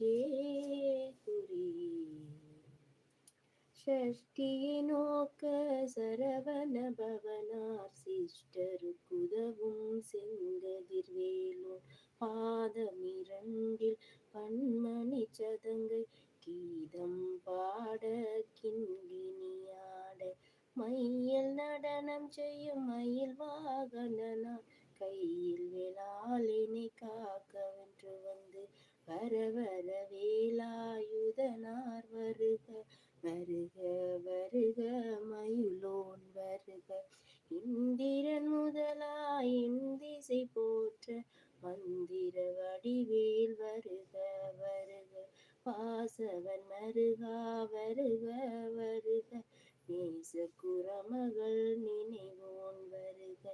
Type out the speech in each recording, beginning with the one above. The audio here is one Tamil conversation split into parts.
நெஞ்சே ஷஷ்டியினோக்க சரவண பவனார் சிஷ்டருக்குதவும் செங்கதிர்வேலோன் பாதம் பன்மணி சதங்கை கீதம் பாட கிண்கிணியாட மையல் நடனம் செய்யும் மயில் வாகனனா கையில் வேளாளினை காக்க வென்று வந்து பரவர வேலாயுதனார் வருக வருக வருக மயிலோன் வருக. இந்திரன் முதலாய் திசை போற்ற மந்திர வடிவேல் வருக வருக. பாசவன் மருகா வருக வருக. நேச குரமகள் நினைவோன் வருக.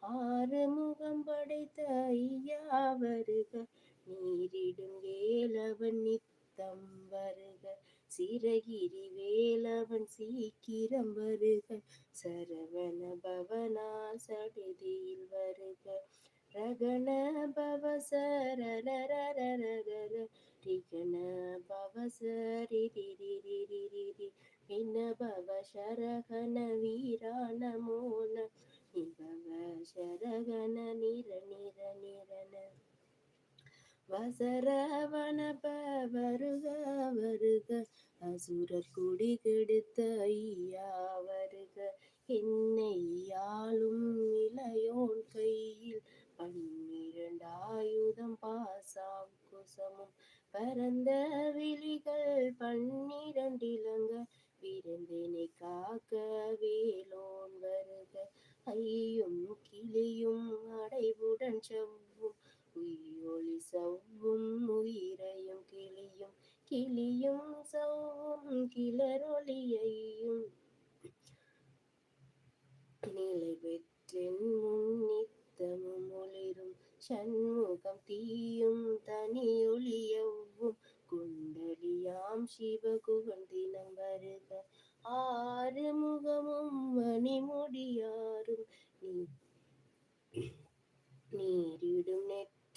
ஆறு முகம் படைத்த ஐயா வருக நீரிடுங்கேலவன் நித்தம் வருக. சிறகிரி வேலவன் சீக்கிரம் வருக. சரவண பவனா சடுதியில் வருக. ரகண பவ சரணரரரர ரிகண பவ சரிரிரிரிரிரி பின்ன பவ சரகண வீராணமோன நிபவ சரகண நிர நிர நிரன வசரவணப வருக வருக அசுரர் குடி கெடுத்த ஐயா வருக. என்னை யாழும் இளையோன் கையில் பன்னிரண்டாயுதம் பாசாம் குசமும். பரந்த விழிகள் பன்னிரண்டிலங்க விருந்தினை காக்க வேலோன் வருக. ஐயும் கிளியும் அடைவுடன் செவ்வும். உயிரொளி சவ்வும் உயிரையும் கிளியும் கிளியும் சவ்வும் கிளரொளியையும் நிலை பெற்றென் முன் ஒளிரும் சண்முகம் தீயும் தனியொளியவும் குண்டலியாம் சிவகுகன் தினம் வருக ஆறு முகமும் மணிமுடியாரும். நீரிடும் நீரிடும்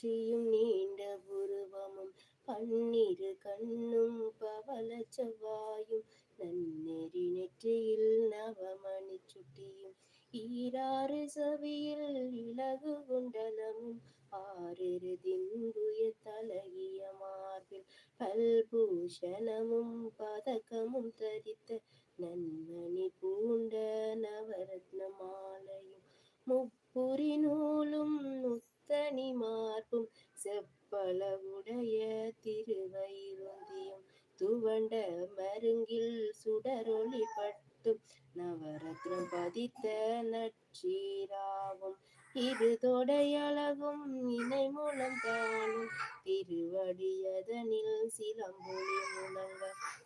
நெற்றியும் நீண்ட உருவமும் பன்னிரு கண்ணும் பவள செவ்வாயும் நன்னெறி நெற்றியில் நவமணி சுட்டியும் ஈராறு சவியில் இலகு குண்டலமும் ஆறிரு திங்குய தலகிய மார்பில் பல்பூஷணமும் பதக்கமும் தரித்த நன்மணி பூண்ட நவரத்ன மாலையும் முப்புரி நூலும் முத்து முத்தனி மார்பும் செப்பளவுடைய திருவயிறுந்தியும் துவண்ட மருங்கில் சுடரொளி பட்டும் நவரத்னம் பதித்த நற்றீராவும் இது தொடையழகும் இணை மூலம் தானும். திருவடியதனில் சிலம்பொழி முழங்க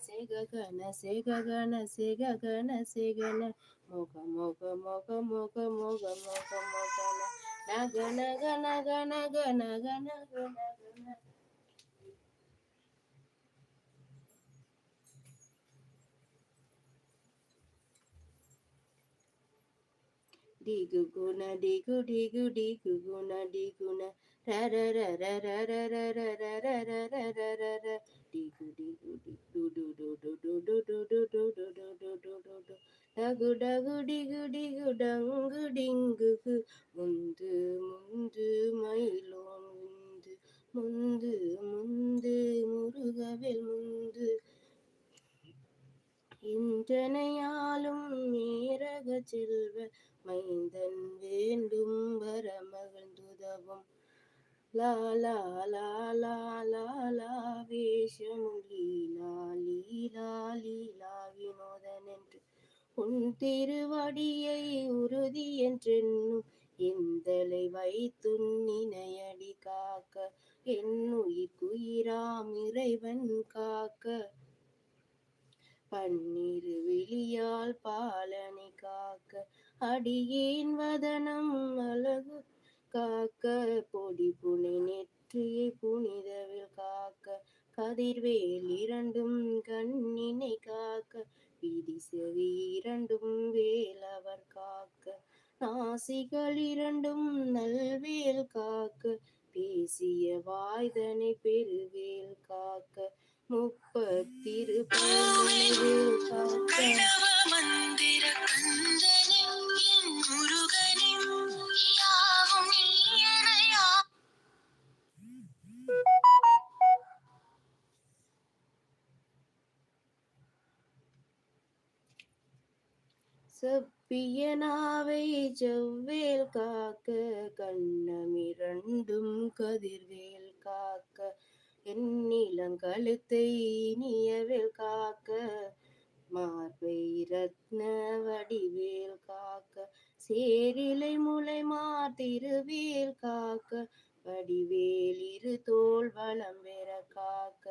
செககன செககன செககன செகன. முக முக முக முக முக முக முகன. 那个那个那个那个那个那个那个那个。嘀咕咕呐，嘀咕嘀咕嘀咕咕呐，嘀咕呐，哒哒哒哒哒哒哒哒哒哒哒哒哒哒哒，嘀咕嘀咕嘀，嘟嘟嘟嘟嘟嘟嘟嘟嘟嘟嘟嘟嘟。தகுடகுடிகுடிகுடங்குடிங்குகு. முந்து முந்து மயிலோன் முந்து முந்து முந்து முருகவில் முந்து. இன்றனையாலும் மேரக செல்வ மைந்தன் வேண்டும் வரமகிழ்ந்துதவும். லாலா லாலா லாலா வேஷமுலீலா லீலா லீலா வினோதன் என்று உன் திருவடியை உறுதி என்றென்னும் எந்தலை வைத்துன் நினையடி காக்க என்னுயிர் குயிராம் இறைவன் காக்க. பன்னிரு விழியால் பாலனை காக்க அடியேன் வதனம் அழகு காக்க பொடி புனை நெற்றியை புனிதவில் காக்க கதிர்வேல் இரண்டும் கண்ணினை காக்க பிடி செவி இரண்டும் வேலவர் காக்க. நாசிகள் இரண்டும் நல்வேல் காக்க. பேசிய வாய்தனை பெருவேல் காக்க. முப்பத்திரு காக்க. மந்திர கந்தனின் முருகனின் செப்பியனாவை செவ்வேல் காக்க கண்ணமிரண்டும் கதிர்வேல் காக்க என் நிலங்கழுத்தை இனியவேல் காக்க மார்பை ரத்ன வடிவேல் காக்க சேரிலை முளை மாத்திருவேல் காக்க வடிவேல் இரு தோல் வளம் பெற காக்க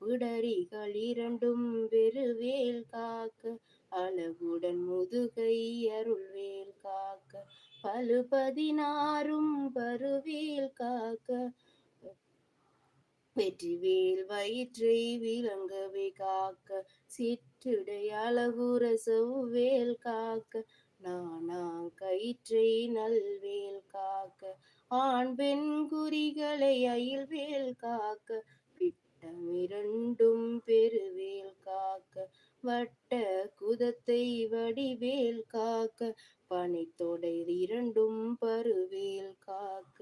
விடரிகள் இரண்டும் பெருவேல் காக்க அழகுடன் முதுகை அருள்வேல் காக்க பலு பதினாறும் பருவேல் காக்க. வெற்றிவேல் வயிற்றை விளங்கவே காக்க சிற்றுடை அழகுர செவ்வேல் காக்க நானா கயிற்றை நல்வேல் காக்க ஆண் பெண் குறிகளை அயில்வேல் காக்க விட்டம் இரண்டும் பெருவேல் காக்க வட்ட குதத்தை வடிவேல் காக்க பனைத்தொடை இரண்டும் பருவேல் காக்க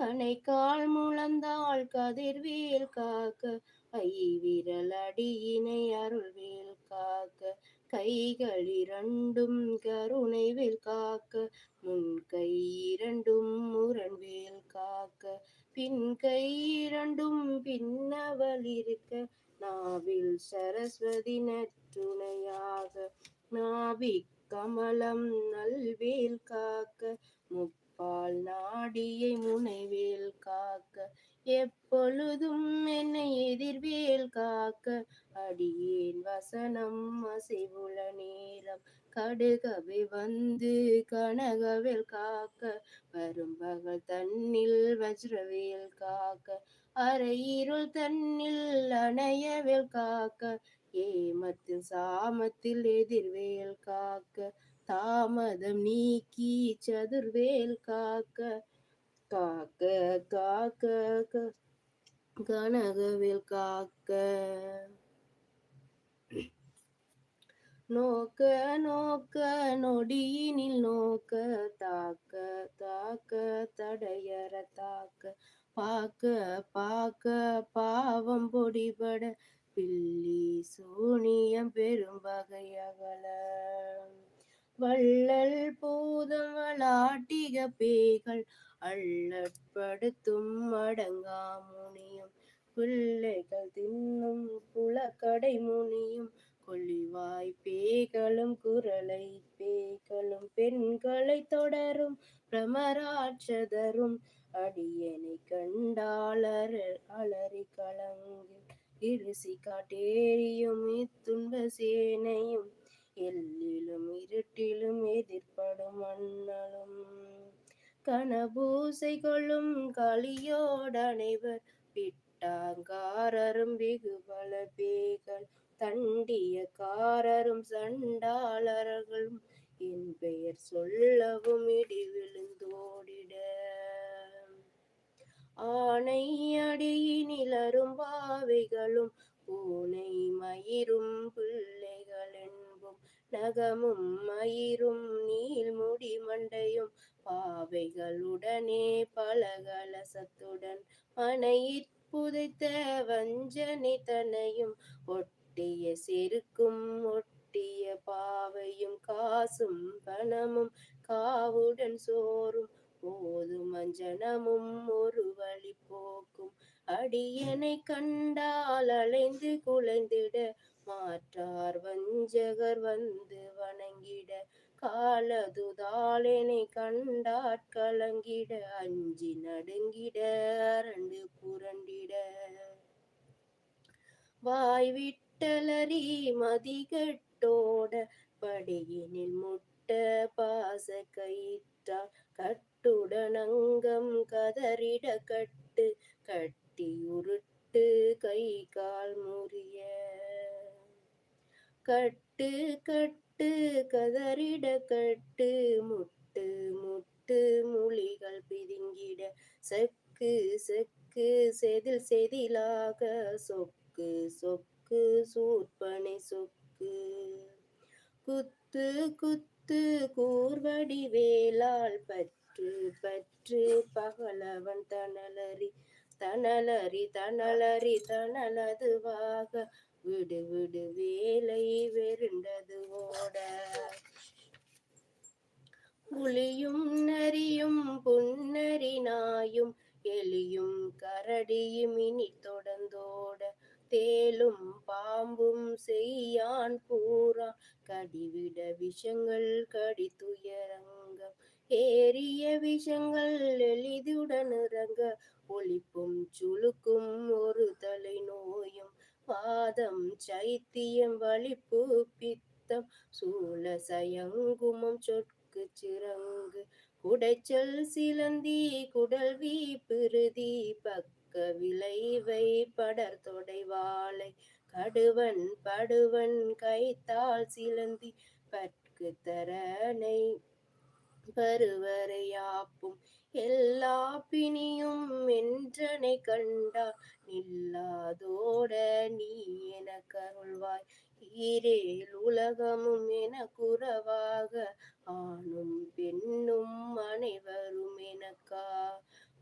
கணைக்கால் முழந்தாள் கதிர்வேல் காக்க ஐ விரல் அடியினை அருள்வேல் காக்க கைகள் இரண்டும் கருணைவேல் காக்க முன் கை இரண்டும் முரண்வேல் காக்க பின் கை இரண்டும் பின்னவள் இருக்க நாவில் சரஸ்வதி நற்றுணையாக நாவி கமலம் நல்வேல் காக்க முப்பால் நாடியை முனைவேல் காக்க எப்பொழுதும் என்னை எதிர்வேல் காக்க அடியேன் வசனம் அசைவுள நேரம் கடுகவை வந்து கனகவேல் காக்க வரும் பகல் தன்னில் வஜ்ரவேல் காக்க அரையிருள் தன்னில் அணையவேல் காக்க ஏமத்தில் சாமத்தில் எதிர்வேல் காக்க தாமதம் நீக்கி சதுர்வேல் காக்க காக்க காக்க கனகவேல் காக்க. நோக்க நோக்க நொடியினில் நோக்க தாக்க தாக்க தடையற தாக்க பாக்க பாக்க பாவம் பொடிபட பில்லி சூனியம் பெரும் வகையகல வள்ளல் பூதம் வளாட்டிக பேய்கள் அள்ளற்படுத்தும் அடங்கா முனியும் பிள்ளைகள் தின்னும் புலக்கடை முனியும். கொள்ளிவாய் பேய்களும் குரலை பேய்களும் பெண்களை தொடரும். பிரமராட்சதரும் அடியனை கண்டாளர் அலறி கலங்கு இருசி காட்டேரியும் இத்துன்ப சேனையும் எல்லிலும் இருட்டிலும் எதிர்ப்படும் அண்ணலும் கனபூசை கொள்ளும் களியோடனைவர் விட்டாங்காரரும் வெகுபல பேய்கள் தண்டியக்காரரும் சண்டாளர்களும் என் பெயர் சொல்லவும் இடி விழுந்தோடிட. ஆனை அடியினில் அரும்பாவைகளும் பூனை மயிரும் பிள்ளைகள் என்பும் நகமும் மயிரும் நீள்முடி மண்டையும் பாவைகளுடனே பலகலசத்துடன் மனையிற் புதைத்த வஞ்சனை தனையும் ஒட்டிய செருக்கும் ஒட்டி ஒட்டிய பாவையும் காசும் பணமும் காவுடன் சோறும். போதும் அஞ்சனமும் ஒரு வழி போக்கும். அடியனை கண்டால் அலைந்து குலைந்திட மாற்றார் வஞ்சகர் வந்து வணங்கிட. காலதுதாளெனை கண்டாட்கலங்கிட அஞ்சி நடுங்கிட அரண்டு புரண்டிட. வாய் விட்டலறி மதிகட்டோட படியினில் முட்ட பாச கயிற்றால் கட்டுடனங்கம் கதறிட கட்டு கட்டி உருட்டு கை கால் முறிய. கட்டு கட்டு கதறிட கட்டு முட்டு முட்டு மொழிகள் பிதுங்கிட செக்கு செக்கு செதில் செதிலாக சொக்கு சொக்கு சூர்பனை சொக்கு குத்து குத்து கூர்வடி வேளால் பற்று பற்று பகலவன் தனலறி தனலறி தனலறி தனலதுவாக விடு விடு வேலை வெருண்டது ஓட. புலியும் நரியும் புன்னரி நாயும் எலியும் கரடியும் இனி தொடர்ந்தோட. தேலும் பாம்பும் செய்யான் பூரா. கடிவிட விஷங்கள் கடித்துயரங்கம் ஏறிய விஷங்கள் எளிதுடன் இறங்க. ஒளிப்பும் சுழுக்கும் ஒரு தலை நோயும். பாதம் சைத்தியம் வலிப்பு பித்தம். சூழ சயங்குமம் சொற்கு சிறங்கு. குடைச்சல் சிலந்தி குடல் வீ பிருதி பக் பக்க விளைவை படர் தொடைவாளை கடுவன் படுவன் கைத்தால் சிலந்தி பற்கு தரனை பருவரையாப்பும் எல்லா பிணியும் என்றனை கண்டார் நில்லாதோட நீ என கருள்வாய். ஈரேல் உலகமும் என குறவாக ஆணும் பெண்ணும் அனைவரும் எனக்கா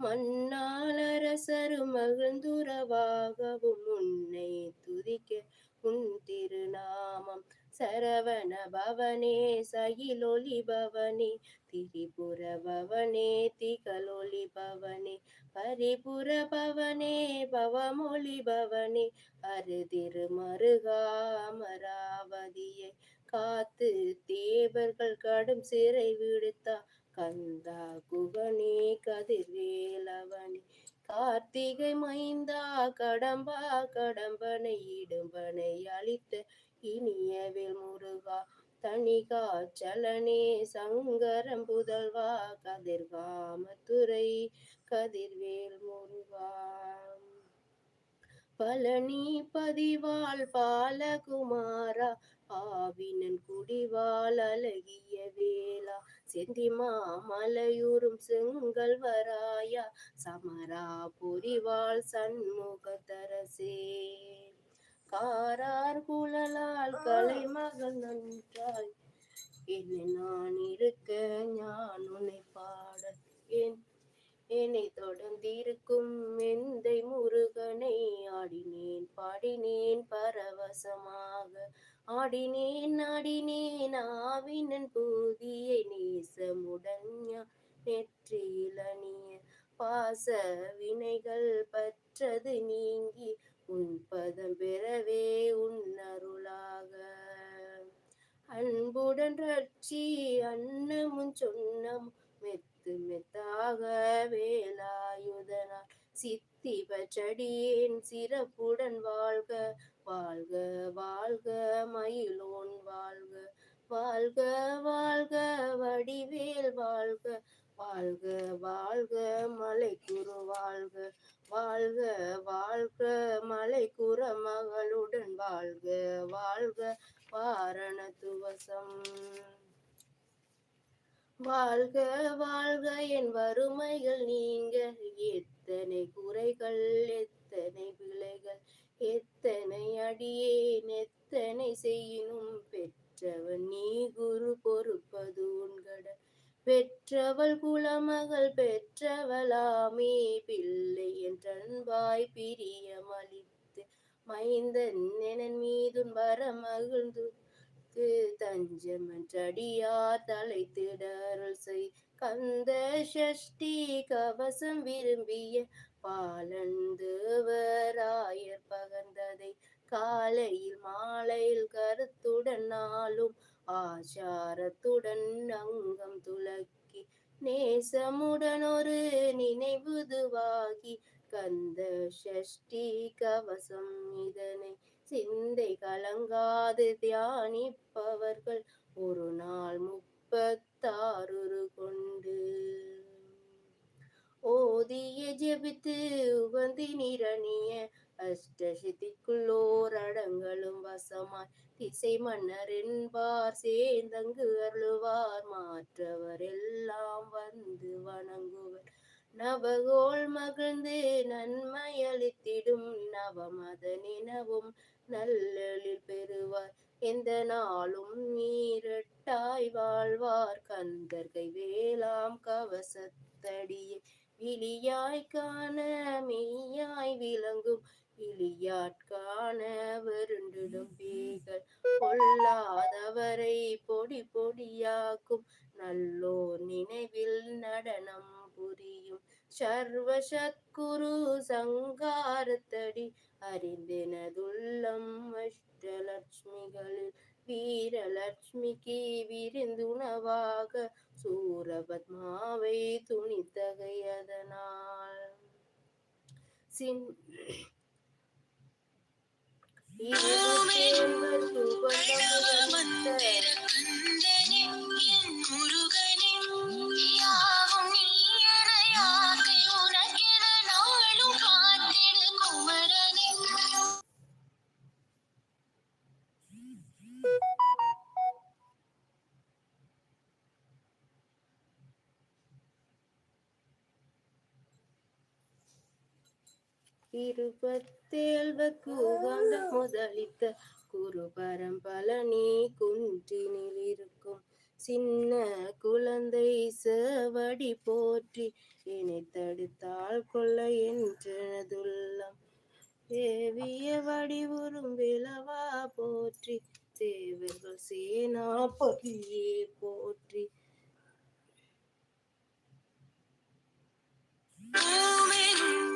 மண்ணால் அரசரும் மகிழ்ந்துறவாகவும் உன்னை துதிக்க உன் திருநாமம் சரவண பவனே சகிலொலி பவனே திரிபுர பவனே திகலொலி பவனே பரிபுர பவனே பவமொழி பவனே அருதிரு மருகா காத்து தேவர்கள் கடும் சிறை விடுத்தா கந்தா குகனே கதிர்வேலவனே. கார்த்திகை மைந்தா கடம்பா கடம்பனை இடும்பனை அளித்த இனியவில் முருகா தணிகா சலனே சங்கரம் புதல்வா. கதிர்காமத்துறை கதிர்வேல் முருகா பழனி பதிவாள் பாலகுமாரா. ஆவினன் குடிவாள் அழகிய வேளா. செந்திமா மலையூரும் செங்கல் வராயா. சமரா பொறிவாள் சண்முகத்தரசே. காரார் குழலால் கலை மகள் நன்றாய். என்னை நான் இருக்க ஞான் உன்னை பாட என் என்னை தொடர்ந்திருக்கும் எந்தை முருகனை ஆடினேன் பாடினேன் பரவசமாக. ஆடினேன் ஆடினேன் ஆவினன் பூதியை நேசமுடன் நெற்றியில் பாச வினைகள் பற்றது நீங்கி உன் பதம் பெறவே உன் அருளாக. அன்புடன் ரட்சி அன்னமும் சொன்னம் மெத்து மெத்தாக வேலாயுதனால் சித்தி பச்சடியேன் சிறப்புடன் வாழ்க. வாழ்க வாழ்க மயிலோன் வாழ்க. வாழ்க வாழ்க வடிவேல் வாழ்க. வாழ்க வாழ்க மலை வாழ்க. வாழ்க வாழ்க மலை மகளுடன் வாழ்க. வாழ்க வாரண துவசம். வாழ்க வாழ்க என் வறுமைகள் நீங்க. எத்தனை குறைகள் எத்தனை பிழைகள். எத்தனை அடியேன் எத்தனை செய்யினும் பெற்றவன் நீ குரு பொறுப்பது உன்கட பெற்றவள் குலமகள் பெற்றவளாமே பிள்ளை என்றன்பாய் பிரியமளித்து மைந்தன் எனன் மீதுன் வரமகிழ்ந்து தஞ்சமன்றடியார் தலைத்திடருள் செய். கந்த சஷ்டி கவசம் விரும்பிய பாலந்தேவராயர் பகர்ந்ததை காலையில் மாலையில் கருத்துடன் நாளும் ஆச்சாரத்துடன் அங்கம் துலக்கி நேசமுடன் ஒரு நினைவுதுவாகி கந்த ஷஷ்டி கவசம் இதனை சிந்தை கலங்காது தியானிப்பவர்கள். ஒரு நாள் முப்பத்தாறு அஷ்டசிதிக்குள்ளோர் அடங்களும் வசமாய் திசை மன்னர் என்பார் சேந்தங்கு மாற்றவர் எல்லாம் வந்து வணங்குவர். நவகோல் மகிழ்ந்து நன்மையளித்திடும் நவமத நினவும் நல்லெழில் பெறுவார். எந்த நாளும் நீரட்டாய் வாழ்வார். கந்தர்கை வேளாம் கவசத்தடியே விழியாய் காண மெய்யாய் விளங்கும் விழியாட்காண வருண்டிடும் பேய்கள். பொல்லாதவரை பொடி பொடியாக்கும் நல்லோர் நினைவில் நடனம் புரியும். சர்வ சத்குரு சங்காரத்தடி அறிந்தெனதுள்ளம் அஷ்டலட்சுமிகளில் வீரலட்சுமிக்கு விருந்துணவாக சூரபத்மாவை துணித்தகையதனால். சின் இருபத்தேழ்வ கூவாண்ட முதலித்த குரு பரம்பழனி குன்றினில் இருக்கும். சின்ன குழந்தை செவடி போற்றி இனி தடுத்தால் கொள்ள என்றதுள்ளம் தேவிய வடிவுறும் விளவா போற்றி தேவர்கள் சேனாபதியே போற்றி. Oh,